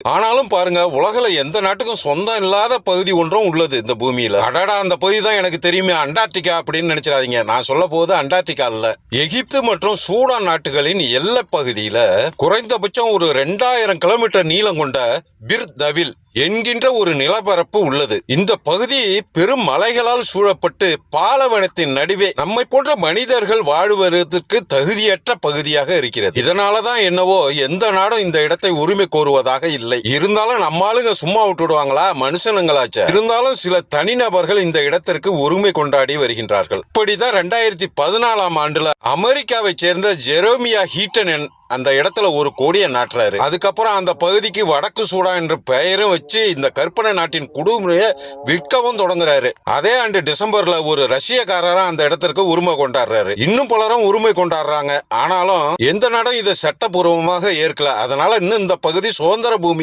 ஆனாலும் பாருங்க உலகில் எந்த நாட்டுக்கும் சொந்தம் இல்லாத பகுதி ஒன்றும் உள்ளது இந்த பூமியில. அடடா அந்த பகுதி தான் எனக்கு தெரியுமே அண்டார்டிகா அப்படின்னு நினைச்சிடாதீங்க. நான் சொல்ல போது அண்டார்டிகா இல்ல எகிப்து மற்றும் சூடான் நாட்டுகளின் எல்லை பகுதியில குறைந்தபட்சம் ஒரு ரெண்டாயிரம் கிலோமீட்டர் நீளம் கொண்ட பிர் தவில் என்கின்ற ஒரு நிலப்பரப்பு உள்ளது. இந்த பகுதி பெரும் மலைகளால் சூழப்பட்டு பாலைவனத்தின் நடுவே நம்மை போன்ற மனிதர்கள் வாழ்வதற்கு தகுதியற்ற பகுதியாக இருக்கிறது. இதனாலதான் என்னவோ எந்த நாடும் இந்த இடத்தை உரிமை கோருவதாக இல்லை. இருந்தாலும் நம்ம ஆளுங்க சும்மா விட்டுடுவாங்களா? மனுஷனுங்களாச்சே. இருந்தாலும் சில தனிநபர்கள் இந்த இடத்திற்கு உரிமை கொண்டாடி வருகின்றார்கள். இப்படிதான் ரெண்டாயிரத்தி பதினாலாம் ஆண்டுல அமெரிக்காவை சேர்ந்த ஜெரோமியா ஹீட்டன் என்- அந்த இடத்துல ஒரு கொடியை நாட்டுறாரு. அதுக்கப்புறம் அந்த பகுதிக்கு வடக்கு சூடா என்ற பெயரும் வச்சு இந்த கற்பனை நாட்டின் குடுமையை விற்கவும் தொடங்குறாரு. அதே ஆண்டு டிசம்பர்ல ஒரு ரஷ்யக்காரரா அந்த இடத்திற்கு உரிமை கொண்டாடுறாரு. இன்னும் பலரும் உரிமை கொண்டாடுறாங்க. ஆனாலும் எந்த நாடும் இதை சட்டபூர்வமாக ஏற்கல. அதனால இன்னும் இந்த பகுதி சுதந்திர பூமி